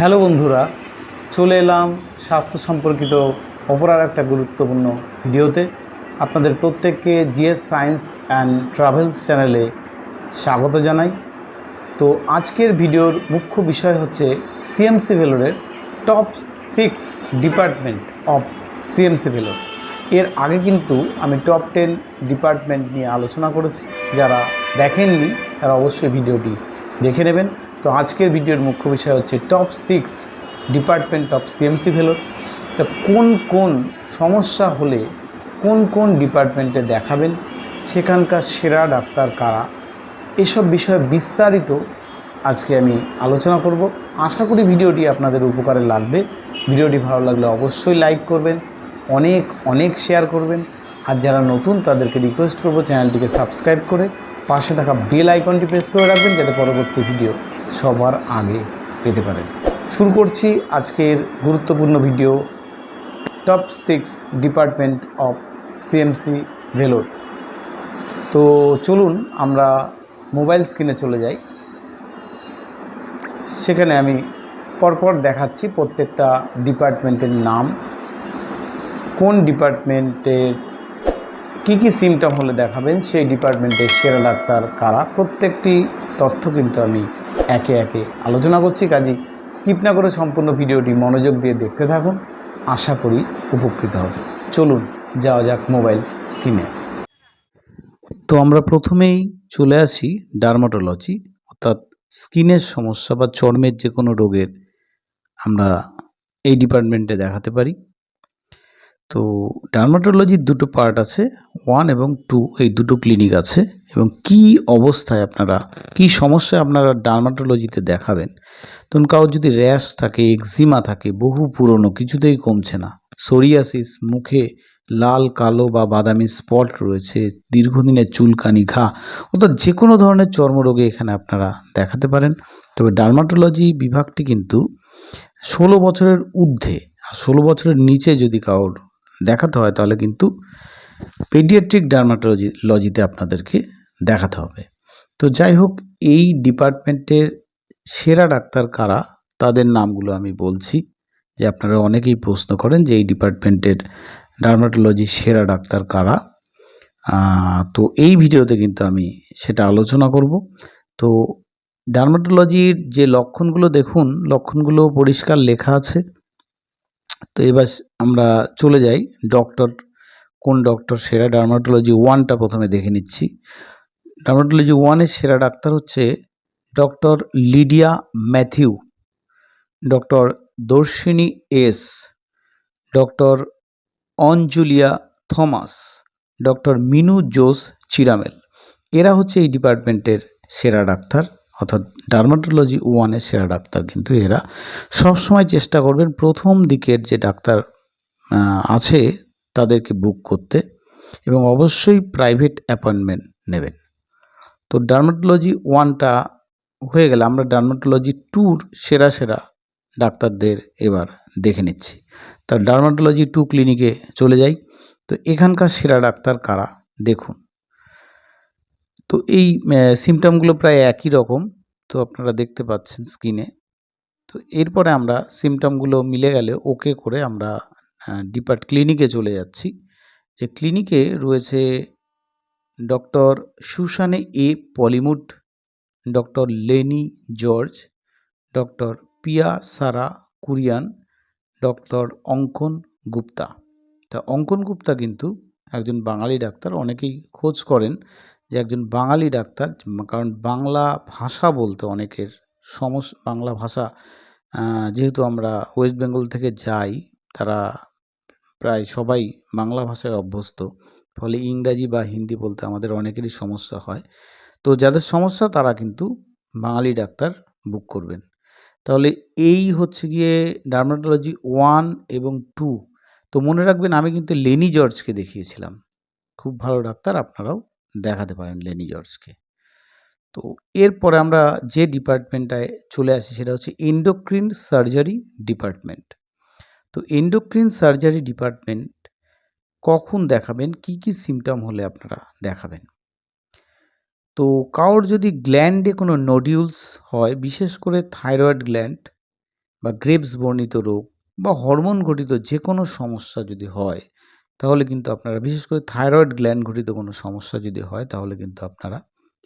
Hello বন্ধুরা, চলে এলাম স্বাস্থ্য সম্পর্কিত অপর আর একটা গুরুত্বপূর্ণ ভিডিওতে। আপনাদের প্রত্যেককে জিএস সায়েন্স অ্যান্ড ট্রাভেলস চ্যানেলে স্বাগত জানাই। তো আজকের ভিডিওর মুখ্য বিষয় হচ্ছে CMC ভেলোরের top six department of CMC Vellore. এর আগে কিন্তু আমি টপ টেন ডিপার্টমেন্ট নিয়ে আলোচনা করেছি। যারা দেখেননি, তারা অবশ্যই ভিডিওটি দেখে নেবেন। তো আজকের ভিডিওর মুখ্য বিষয় হচ্ছে top six department of CMC Vellore. তো কোন কোন সমস্যা হলে কোন কোন ডিপার্টমেন্টে দেখাবেন? সেখানকার সেরা ডাক্তার কারা? এসব বিষয়ে বিস্তারিত আজকে আমি আলোচনা করব। আশা করি ভিডিওটি আপনাদের উপকারে লাগবে। ভিডিওটি ভালো লাগলে অবশ্যই লাইক করবেন, অনেক অনেক শেয়ার করবেন। আর যারা নতুন, তাদেরকে রিকোয়েস্ট করব চ্যানেলটিকে সাবস্ক্রাইব করে পাশে থাকা বেল আইকনটি প্রেস করে রাখবেন, যাতে পরবর্তী ভিডিও সবার আগে পেতে পারেন। শুরু করছি আজকের গুরুত্বপূর্ণ video top six department of CMC Vellore তো চলুন আমরা মোবাইল স্ক্রিনে চলে যাই। সেখানে আমি পরপর দেখাচ্ছি প্রত্যেকটা ডিপার্টমেন্টের নাম। কোন ডিপার্টমেন্টের কী কী সিমটম হলে দেখাবেন, সেই ডিপার্টমেন্টের সেরা ডাক্তার কারা, প্রত্যেকটি তথ্য কিন্তু আমি একে একে আলোচনা করছি কাজী স্কিপ না করে সম্পূর্ণ ভিডিওটি মনোযোগ দিয়ে দেখতে থাকুন। আশা করি উপকৃত হবে। চলুন, যাওয়া যাক মোবাইল স্ক্রিনে তো আমরা প্রথমেই চলে আসি ডার্মাটোলজি অর্থাৎ স্কিনের সমস্যা বা চর্মের যে কোনো রোগের আমরা এই ডিপার্টমেন্টে দেখাতে পারি। তো ডার্মাটোলজির দুটো পার্ট আছে ওয়ান এবং টু এই দুটো ক্লিনিক আছে। এবং কি অবস্থায় আপনারা, কি সমস্যায় আপনারা ডার্মাটোলজিতে দেখাবেন? ধরুন কারোর যদি র্যাশ থাকে এক্সিমা থাকে, বহু পুরনো, কিছুতেই কমছে না। সোরিয়াসিস মুখে লাল, কালো বা বাদামি স্পট রয়েছে, দীর্ঘদিনের চুলকানি, ঘা, অর্থাৎ যে কোনো ধরনের চর্মরোগে এখানে আপনারা দেখাতে পারেন। তবে ডার্মাটোলজি বিভাগটি কিন্তু ষোলো বছরের ঊর্ধ্বে, আর ষোলো বছরের নিচে যদি কারোর দেখাতে হয়, তাহলে কিন্তু পেডিয়াট্রিক ডার্মাটোলজি লজিতে আপনাদেরকে দেখাতে হবে। তো যাই হোক, এই ডিপার্টমেন্টের সেরা ডাক্তার কারা, তাদের নামগুলো আমি বলছি, যে আপনারা অনেকেই প্রশ্ন করেন যে এই ডিপার্টমেন্টের ডার্মাটোলজি সেরা ডাক্তার কারা। তো এই ভিডিওতে কিন্তু আমি সেটা আলোচনা করব। তো ডার্মাটোলজির যে লক্ষণগুলো দেখুন, লক্ষণগুলো পরিষ্কার লেখা আছে। তো এবার আমরা চলে যাই। ডক্টর কোন ডক্টর সেরা ডার্মাটোলজি ওয়ানটা প্রথমে দেখে নিচ্ছি। ডার্মাটোলজি ওয়ানের সেরা ডাক্তার হচ্ছে doctor Lydia Mathew doctor Darshini S doctor Anjulia Thomas doctor Minu Jose Chiramel. এরা হচ্ছে এই ডিপার্টমেন্টের সেরা ডাক্তার। অর্থাৎ ডার্মাটোলজি ওয়ানের সেরা ডাক্তার কিন্তু এরা। সবসময় চেষ্টা করবেন প্রথম দিকের যে ডাক্তার আছে তাদেরকে বুক করতে এবং অবশ্যই প্রাইভেট অ্যাপয়েন্টমেন্ট নেবেন। তো ডার্মাটোলজি ওয়ানটা হয়ে গেলে আমরা ডার্মাটোলজি ট্যুর সেরা সেরা ডাক্তারদের এবার দেখে নিচ্ছি। তা ডার্মাটোলজি টু ক্লিনিকে চলে যাই। তো এখানকার সেরা ডাক্তার কারা? দেখুন। তো এই সিমটমগুলো প্রায় একই রকম, তো আপনারা দেখতে পাচ্ছেন স্ক্রিনে তো এরপরে আমরা সিমটমগুলো মিলে গেলে ওকে করে আমরা ডিপার্ট ক্লিনিকে চলে যাচ্ছি। যে ক্লিনিকে রয়েছে doctor Susanne A Pulimood doctor Leni George doctor Pia Sara Kurian doctor Ankan Gupta তা অঙ্কন গুপ্তা কিন্তু একজন বাঙালি ডাক্তার, অনেকেই খোঁজ করেন যে একজন বাঙালি ডাক্তার, কারণ বাংলা ভাষা বলতে অনেকের সমস, বাংলা ভাষা যেহেতু আমরা ওয়েস্ট বেঙ্গল থেকে যাই, তারা প্রায় সবাই বাংলা ভাষায় অভ্যস্ত। ফলে ইংরাজি বা হিন্দি বলতে আমাদের অনেকেরই সমস্যা হয়। তো যাদের সমস্যা, তারা কিন্তু বাঙালি ডাক্তার বুক করবেন। তাহলে এই হচ্ছে গিয়ে ডার্মাটোলজি ওয়ান এবং টু তো মনে রাখবেন, আমি কিন্তু লেনি জর্জকে দেখিয়েছিলাম। খুব ভালো ডাক্তার, আপনারাও দেখাতে পারেন লেনি জর্জকে। তো এরপরে আমরা যে ডিপার্টমেন্টটায় চলে আসি সেটা হচ্ছে এন্ডোক্রিন সার্জারি ডিপার্টমেন্ট তো এন্ডোক্রিন সার্জারি ডিপার্টমেন্ট কখন দেখাবেন? কি কি সিমটম হলে আপনারা দেখাবেন? তো কারোর যদি গ্ল্যান্ডে কোনো নডিউলস হয়, বিশেষ করে থাইরয়েড গ্ল্যান্ড বা গ্রেপস বর্ণিত রোগ বা হরমোন ঘটিত যে কোনো সমস্যা যদি হয় তাহলে কিন্তু আপনারা, বিশেষ করে থাইরয়েড গ্ল্যান্ড ঘটিত কোনো সমস্যা যদি হয়, তাহলে কিন্তু আপনারা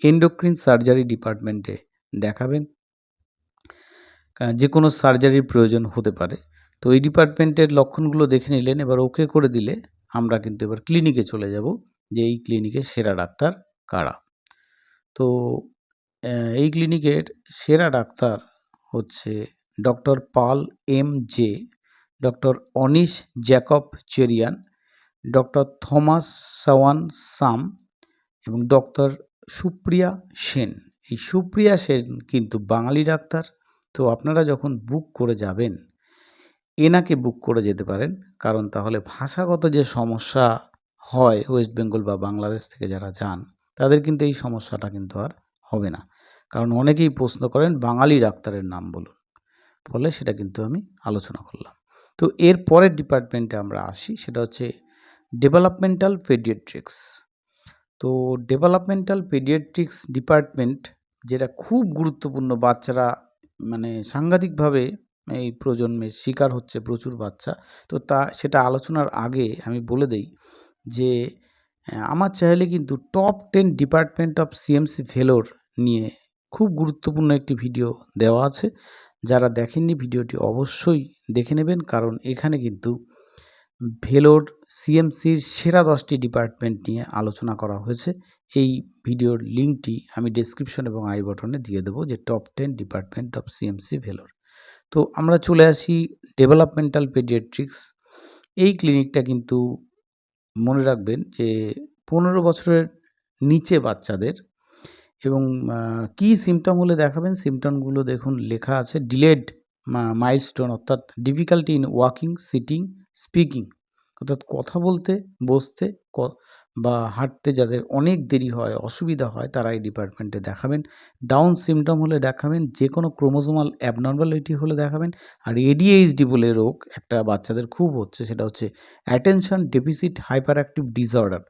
এন্ডোক্রিন সার্জারি ডিপার্টমেন্টে দেখাবেন। যে কোনো সার্জারির প্রয়োজন হতে পারে। তো এই ডিপার্টমেন্টের লক্ষণগুলো দেখে নিলেন, এবার ওকে করে দিলে আমরা কিন্তু এবার ক্লিনিকে চলে যাব, যে এই ক্লিনিকে সেরা ডাক্তার কারা। তো এই ক্লিনিকের সেরা ডাক্তার হচ্ছে doctor Paul M J doctor Anish Jacob Cherian. Doctor Thomas Sawan Sam এবং ডক্টর সুপ্রিয়া সেন। এই সুপ্রিয়া সেন কিন্তু বাঙালি ডাক্তার। তো আপনারা যখন বুক করে যাবেন, এনাকে বুক করে যেতে পারেন। কারণ তাহলে ভাষাগত যে সমস্যা হয় ওয়েস্ট বেঙ্গল বা বাংলাদেশ থেকে যারা যান, তাদের কিন্তু এই সমস্যাটা কিন্তু আর হবে না। কারণ অনেকেই প্রশ্ন করেন, বাঙালি ডাক্তারের নাম বলুন। ফলে সেটা কিন্তু আমি আলোচনা করলাম। তো এর পরের ডিপার্টমেন্টে আমরা আসি, সেটা হচ্ছে ডেভেলপমেন্টাল পেডিয়াট্রিক্স তো ডেভেলপমেন্টাল পেডিয়াট্রিক্স ডিপার্টমেন্ট যেটা খুব গুরুত্বপূর্ণ বাচ্চারা মানে সাংঘাতিকভাবে এই প্রজন্মের শিকার হচ্ছে প্রচুর বাচ্চা, তো তা, সেটা আলোচনার আগে আমি বলে দেই যে আমার চ্যানেলে কিন্তু top ten department of CMC Vellore নিয়ে খুব গুরুত্বপূর্ণ একটি ভিডিও দেওয়া আছে। যারা দেখেননি ভিডিওটি অবশ্যই দেখে নেবেন, কারণ এখানে কিন্তু ভেলোর সিএমসির সেরা দশটি ডিপার্টমেন্ট নিয়ে আলোচনা করা হয়েছে। এই ভিডিওর লিঙ্কটি আমি ডেসক্রিপশন এবং আই বটনে দিয়ে দেবো যে top ten department of CMC Vellore. তো আমরা চলে আসি ডেভেলপমেন্টাল পেডিয়াট্রিক্স। এই ক্লিনিকটা কিন্তু মনে রাখবেন যে পনেরো বছরের নিচে বাচ্চাদের এবং কী সিমটম হলে দেখাবেন? সিমটমগুলো দেখুন, লেখা আছে ডিলেড মাইলস্টোন অর্থাৎ difficulty in walking sitting speaking অর্থাৎ কথা বলতে, বসতে বা হাঁটতে যাদের অনেক দেরি হয়, অসুবিধা হয় তারা এই ডিপার্টমেন্টে দেখাবেন। ডাউন সিমটম হলে দেখাবেন যে কোনো ক্রোমোজোমাল অ্যাবনর্মালিটি হলে দেখাবেন, আর এডিএইচডি বলে রোগ একটা বাচ্চাদের খুব হচ্ছে, সেটা হচ্ছে attention deficit hyper active disorder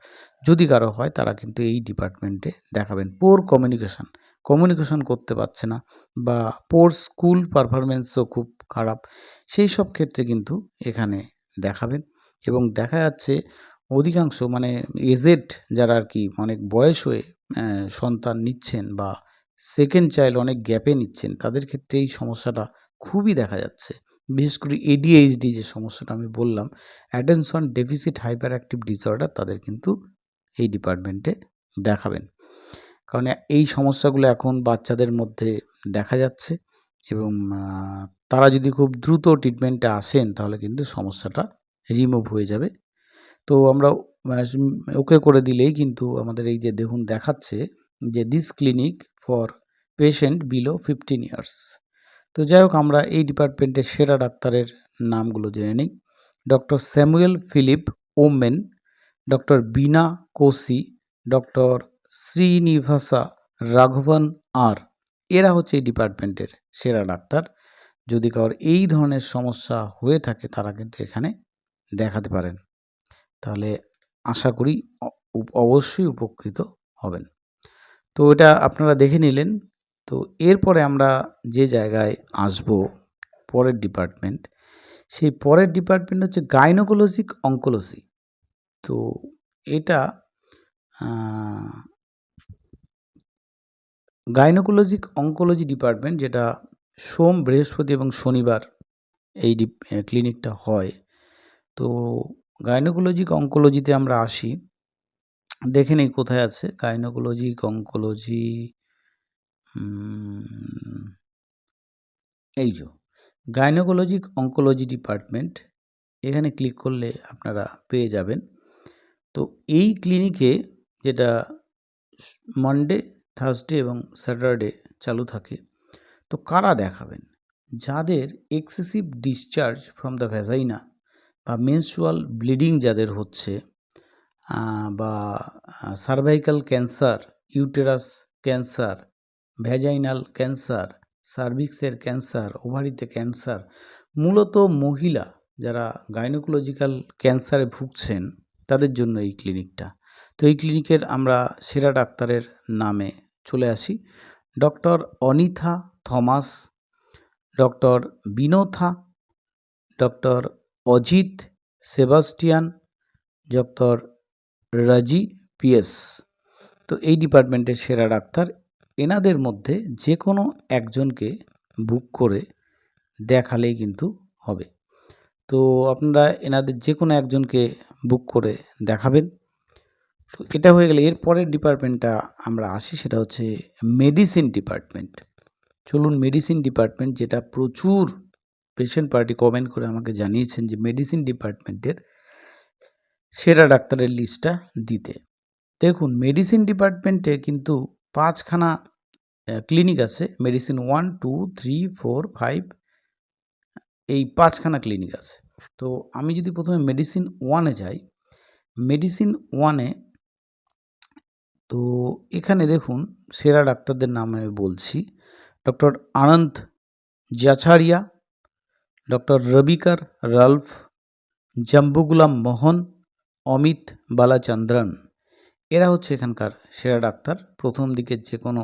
যদি কারও হয়, তারা কিন্তু এই ডিপার্টমেন্টে দেখাবেন। পোর কমিউনিকেশন কমিউনিকেশন করতে পারছে না, বা পোর স্কুল পারফরমেন্সও খুব খারাপ। সেই সব ক্ষেত্রে কিন্তু এখানে দেখাবেন। এবং দেখা যাচ্ছে অধিকাংশ মানে এজেড যারা আর কি অনেক বয়স হয়ে সন্তান নিচ্ছেন বা সেকেন্ড চাইল্ড অনেক গ্যাপে নিচ্ছেন, তাদের ক্ষেত্রে এই সমস্যাটা খুবই দেখা যাচ্ছে। বিশেষ করে এডিএইচডি যে সমস্যাটা আমি বললাম attention deficit hyper active disorder তাদের কিন্তু এই ডিপার্টমেন্টে দেখাবেন। কারণ এই সমস্যাগুলো এখন বাচ্চাদের মধ্যে দেখা যাচ্ছে এবং তারা যদি খুব দ্রুত ট্রিটমেন্টে আসেন তাহলে কিন্তু সমস্যাটা রিমুভ হয়ে যাবে। তো আমরা ওকে করে দিলেই কিন্তু আমাদের এই যে দেখুন দেখাচ্ছে যে this clinic for patient below fifteen years তো যাই হোক, আমরা এই ডিপার্টমেন্টের সেরা ডাক্তারের নামগুলো জেনে নিই। Doctor Samuel Philip Oommen doctor Beena Koshy doctor Srinivasa Raghavan আর এরা হচ্ছে এই ডিপার্টমেন্টের সেরা ডাক্তার। যদি কারোর এই ধরনের সমস্যা হয়ে থাকে, তারা কিন্তু এখানে দেখাতে পারেন। তাহলে আশা করি অবশ্যই উপকৃত হবেন। তো এটা আপনারা দেখে নিলেন। তো এরপরে আমরা যে জায়গায় আসব, পরের ডিপার্টমেন্ট সেই পরের ডিপার্টমেন্ট হচ্ছে গাইনোকোলজিক অঙ্কোলজি তো এটা গাইনোকোলজিক অঙ্কোলজি ডিপার্টমেন্ট যেটা সোম, বৃহস্পতি এবং শনিবার এই ক্লিনিকটা হয় তো গাইনোকোলজিক অঙ্কোলজিতে আমরা আসি। দেখে নেই কোথায় আছে। গাইনোকোলজিক অঙ্কোলজি এই যে গাইনোকোলজিক অঙ্কোলজি ডিপার্টমেন্ট এখানে ক্লিক করলে আপনারা পেয়ে যাবেন। তো এই ক্লিনিকে যেটা মানডে থার্সডে এবং স্যাটারডে চালু থাকে, তো কারা দেখাবেন? যাদের excessive discharge from the vagina বা মেনস্ট্রুয়াল ব্লিডিং যাদের হচ্ছে বা cervical cancer uterus cancer vaginal cancer সার্ভিক্সের cancer ওভারিতে ক্যান্সার মূলত মহিলা যারা গাইনোকোলজিক্যাল ক্যান্সারে ভুগছেন, তাদের জন্য এই ক্লিনিকটা তো এই ক্লিনিকের আমরা সেরা ডাক্তারের নামে চলে আসি। Doctor Anitha Thomas, doctor Vinotha, doctor Ajith Sebastian, doctor Raji PS. তো এই ডিপার্টমেন্টের সেরা ডাক্তার। এনাদের মধ্যে যে কোনো একজনকে বুক করে দেখালেই কিন্তু হবে। তো আপনারা এনাদের যে কোনো একজনকে বুক করে দেখাবেন। তো এটা হয়ে গেলে এর পরের ডিপার্টমেন্টটা আমরা আসি, সেটা হচ্ছে মেডিসিন ডিপার্টমেন্ট। চলুন মেডিসিন ডিপার্টমেন্ট যেটা প্রচুর পেশেন্ট পার্টি কমেন্ট করে আমাকে জানিয়েছেন যে মেডিসিন ডিপার্টমেন্টের সেরা ডাক্তারের লিস্টটা দিতে। দেখুন মেডিসিন ডিপার্টমেন্টে কিন্তু পাঁচখানা ক্লিনিক আছে। Medicine one two three four five এই পাঁচখানা ক্লিনিক আছে। তো আমি যদি প্রথমে মেডিসিন ওয়ানে যাই মেডিসিন ওয়ানে তো এখানে দেখুন, সেরা ডাক্তারদের নাম আমি বলছি। Doctor Anand Zachariah doctor Ravikar Ralph, Jambugulam Mohan, Amit Balachandran. এরা হচ্ছে এখানকার সেরা ডাক্তার। প্রথম দিকের যে কোনো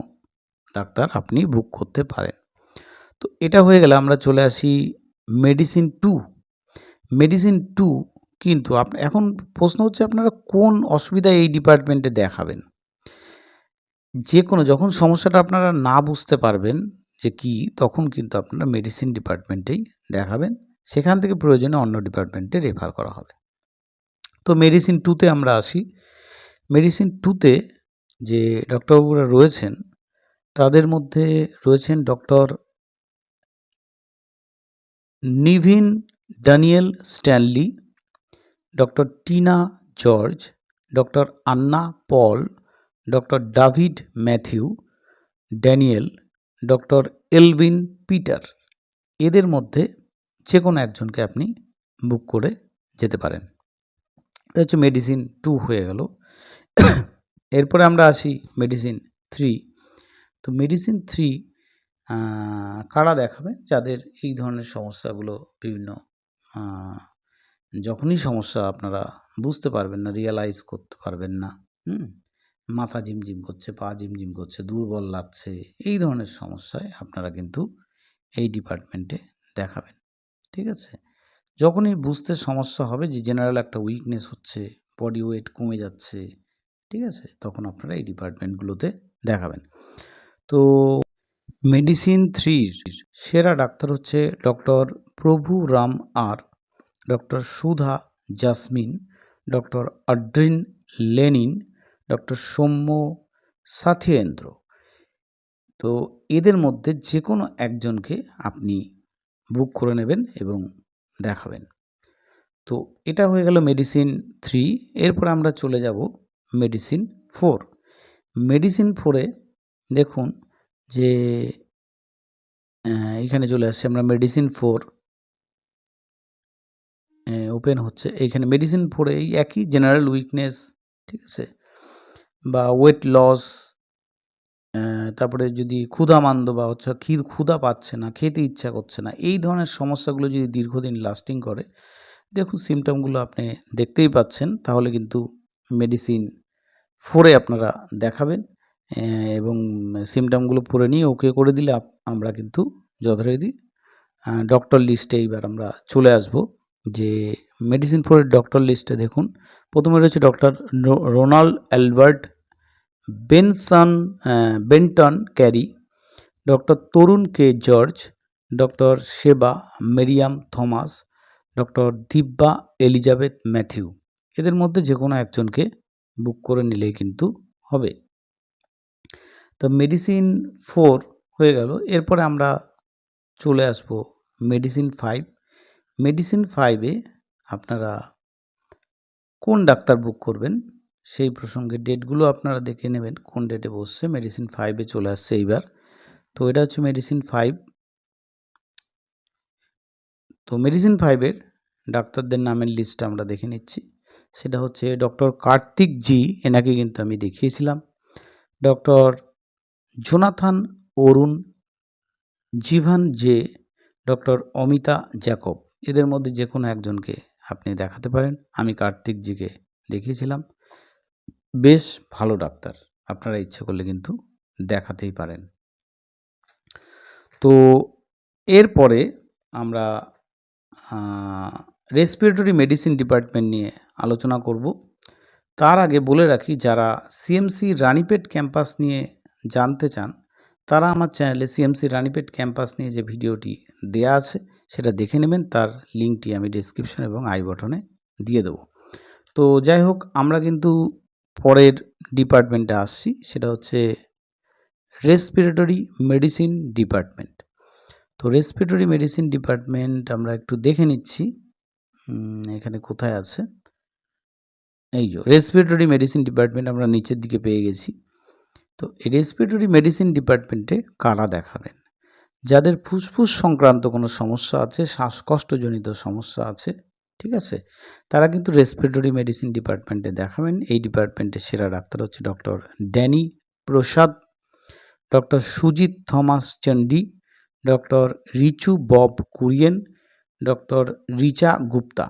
ডাক্তার আপনি বুক করতে পারেন। তো এটা হয়ে গেলে আমরা চলে আসি মেডিসিন টু মেডিসিন টু কিন্তু এখন প্রশ্ন হচ্ছে আপনারা কোন অসুবিধায় এই ডিপার্টমেন্টে দেখাবেন? যে কোনো, যখন সমস্যাটা আপনারা না বুঝতে পারবেন যে কি, তখন কিন্তু আপনারা মেডিসিন ডিপার্টমেন্টেই দেখাবেন। সেখান থেকে প্রয়োজনে অন্য ডিপার্টমেন্টে রেফার করা হবে। তো মেডিসিন টুতে আমরা আসি। মেডিসিন টুতে যে ডক্টরবাবুরা রয়েছেন, তাদের মধ্যে রয়েছেন doctor Nivin Daniel Stanley doctor Tina George doctor Anna Paul doctor David Mathew, Daniel doctor Alvin Peter. এদের মধ্যে যে কোনো একজনকে আপনি বুক করে যেতে পারেন। এটা হচ্ছে মেডিসিন টু হয়ে গেল। এরপরে আমরা আসি মেডিসিন থ্রি তো মেডিসিন থ্রি কারা দেখাবে? যাদের এই ধরনের সমস্যাগুলো বিভিন্ন যখনই সমস্যা আপনারা বুঝতে পারবেন না রিয়ালাইজ করতে পারবেন না, হুম? মাথা ঝিমঝিম করছে, পা ঝিমঝিম করছে, দুর্বল লাগছে, এই ধরনের সমস্যায় আপনারা কিন্তু এই ডিপার্টমেন্টে দেখাবেন। ঠিক আছে? যখনই বুঝতে সমস্যা হবে যে জেনারেল একটা উইকনেস হচ্ছে বডি ওয়েট কমে যাচ্ছে, ঠিক আছে? তখন আপনারা এই ডিপার্টমেন্টগুলোতে দেখাবেন। তো মেডিসিন থ্রির সেরা ডাক্তার হচ্ছে ডক্টর প্রভু রাম আর doctor Sudha Jasmine doctor Adrin Lenin doctor Soumya Sathyendra. তো এদের মধ্যে যে কোনো একজনকে আপনি বুক করে নেবেন এবং দেখাবেন। তো এটা হয়ে গেল মেডিসিন থ্রি এরপর আমরা চলে যাব মেডিসিন ফোর মেডিসিন ফোরে দেখুন যে এখানে চলে আসছে, আমরা মেডিসিন ফোর ওপেন হচ্ছে। এইখানে মেডিসিন ফোরে এই একই জেনারেল উইকনেস ঠিক আছে? বা ওয়েট লস তারপরে যদি ক্ষুধা ক্ষুধামান্দ বা হচ্ছে ক্ষী- ক্ষুধা পাচ্ছে না, খেতে ইচ্ছা করছে না, এই ধরনের সমস্যাগুলো যদি দীর্ঘদিন লাস্টিং করে, দেখুন সিমটমগুলো আপনি দেখতেই পাচ্ছেন, তাহলে কিন্তু মেডিসিন ফোরে আপনারা দেখাবেন এবং সিমটমগুলো পরে নিয়ে ওকে করে দিলে আমরা কিন্তু যথারীতি ডক্টর লিস্টে এইবার আমরা চলে আসব, যে মেডিসিন ফোরের ডক্টর লিস্টে দেখুন, প্রথমে রয়েছে doctor Ronald Albert Benson Benton Carey, doctor Tarun K George, doctor Seba Mariam Thomas, doctor Divya Elizabeth Mathew. এদের মধ্যে যে কোনো একজনকে বুক করে নিলেই কিন্তু হবে। তো মেডিসিন ফোর হয়ে গেল। এরপরে আমরা চলে আসব মেডিসিন ফাইভ। মেডিসিন ফাইভে আপনারা কোন ডাক্তার বুক করবেন? সেই প্রসঙ্গে ডেটগুলো আপনারা দেখে নেবেন, কোন ডেটে বসছে। মেডিসিন ফাইভে চলে আসছে এইবার। তো এটা হচ্ছে মেডিসিন ফাইভ তো মেডিসিন ফাইভের ডাক্তারদের নামের লিস্ট আমরা দেখে নিচ্ছি। সেটা হচ্ছে ডক্টর কার্তিক জি, এনাকে কিন্তু আমি দেখিয়েছিলাম। Doctor Jonathan Arun, Jeevan J doctor Amita Jacob. এদের মধ্যে যে কোনো একজনকে আপনি দেখাতে পারেন। আমি কার্তিক জিকে দেখিয়েছিলাম। বেশ ভালো ডাক্তার। আপনারা ইচ্ছে করলে কিন্তু দেখাতেই পারেন। তো এরপরে আমরা রেসপিরেটরি মেডিসিন ডিপার্টমেন্ট নিয়ে আলোচনা করব। তার আগে বলে রাখি, যারা সিএমসি রানীপেট ক্যাম্পাস নিয়ে জানতে চান, তারা আমার চ্যানেলে সিএমসি রানীপেট ক্যাম্পাস নিয়ে যে ভিডিওটি দেয়া আছে, সেটা দেখে নেবেন। তার লিঙ্কটি আমি ডিসক্রিপশন এবং আই বটনে দিয়ে দেবো। তো যাই হোক, আমরা কিন্তু পরের ডিপার্টমেন্টে আসছি, সেটা হচ্ছে রেসপিরেটরি মেডিসিন ডিপার্টমেন্ট তো রেসপিরেটরি মেডিসিন ডিপার্টমেন্ট আমরা একটু দেখে নিচ্ছি এখানে কোথায় আছে। এই যে রেসপিরেটরি মেডিসিন ডিপার্টমেন্ট আমরা নিচের দিকে পেয়ে গেছি। তো এই রেসপিরেটরি মেডিসিন ডিপার্টমেন্টে কারা দেখাবেন? যাদের ফুসফুস সংক্রান্ত কোনো সমস্যা আছে, শ্বাসকষ্টজনিত সমস্যা আছে ঠিক আছে? তারা কিন্তু রেসপিরেটরি মেডিসিন ডিপার্টমেন্টে দেখাবেন। এই ডিপার্টমেন্টের সেরা ডাক্তার হচ্ছে doctor Danny Prasad doctor Sujith Thomas Chandy doctor Richu Bob Kurien doctor Richa Gupta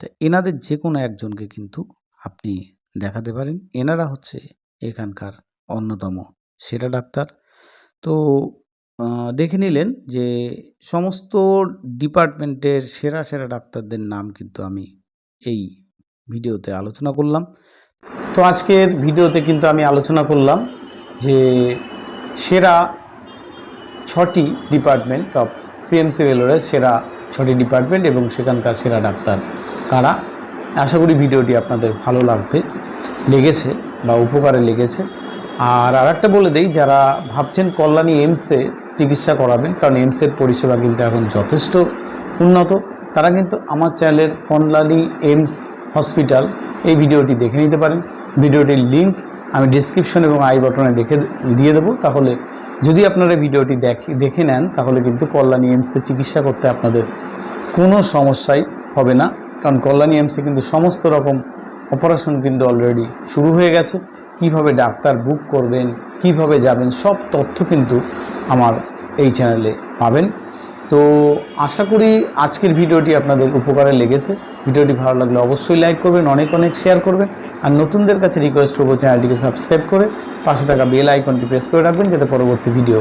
তো এনাদের যে কোনো একজনকে কিন্তু আপনি দেখাতে পারেন। এনারা হচ্ছে এখানকার অন্যতম সেরা ডাক্তার। তো দেখে নিলেন যে সমস্ত ডিপার্টমেন্টের সেরা সেরা ডাক্তারদের নাম কিন্তু আমি এই ভিডিওতে আলোচনা করলাম। তো আজকের ভিডিওতে কিন্তু আমি আলোচনা করলাম যে সেরা ছটি ডিপার্টমেন্ট অফ সিএমসি ভেলোরের সেরা ছটি ডিপার্টমেন্ট এবং সেখানকার সেরা ডাক্তার কারা? আশা করি ভিডিওটি আপনাদের ভালো লাগবে, লেগেছে বা উপকারে লেগেছে। আর আরেকটা বলে দেই, যারা ভাবছেন কল্যাণী এইমসে চিকিৎসা করাবেন, কারণ এইমসের পরিষেবা কিন্তু এখন যথেষ্ট উন্নত। তারা কিন্তু আমার চ্যানেলের কল্যাণী এইমস হসপিটাল এই ভিডিওটি দেখে নিতে পারেন। ভিডিওটির লিঙ্ক আমি ডিসক্রিপশন এবং আই বটনে দেখে দিয়ে দেবো। তাহলে যদি আপনারা ভিডিওটি দেখে দেখে নেন, তাহলে কিন্তু কল্যাণী এইমসে চিকিৎসা করতে আপনাদের কোনো সমস্যাই হবে না। কারণ কল্যাণী এমসে কিন্তু সমস্ত রকম অপারেশন কিন্তু অলরেডি শুরু হয়ে গেছে। কীভাবে ডাক্তার বুক করবেন, কীভাবে যাবেন, সব তথ্য কিন্তু আমার এই চ্যানেলে পাবেন। তো আশা করি আজকের ভিডিওটি আপনাদের উপকারে লেগেছে। ভিডিওটি ভালো লাগলে অবশ্যই লাইক করবেন, অনেক অনেক শেয়ার করবেন। আর নতুনদের কাছে রিকোয়েস্ট করব চ্যানেলটিকে সাবস্ক্রাইব করে পাশে থাকা বেল আইকনটি প্রেস করে রাখবেন, যাতে পরবর্তী ভিডিও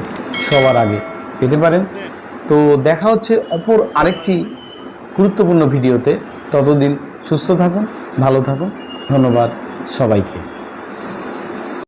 সবার আগে পেতে পারেন। তো দেখা হচ্ছে অপর আরেকটি গুরুত্বপূর্ণ ভিডিওতে। ততদিন সুস্থ থাকুন, ভালো থাকুন। ধন্যবাদ সবাইকে।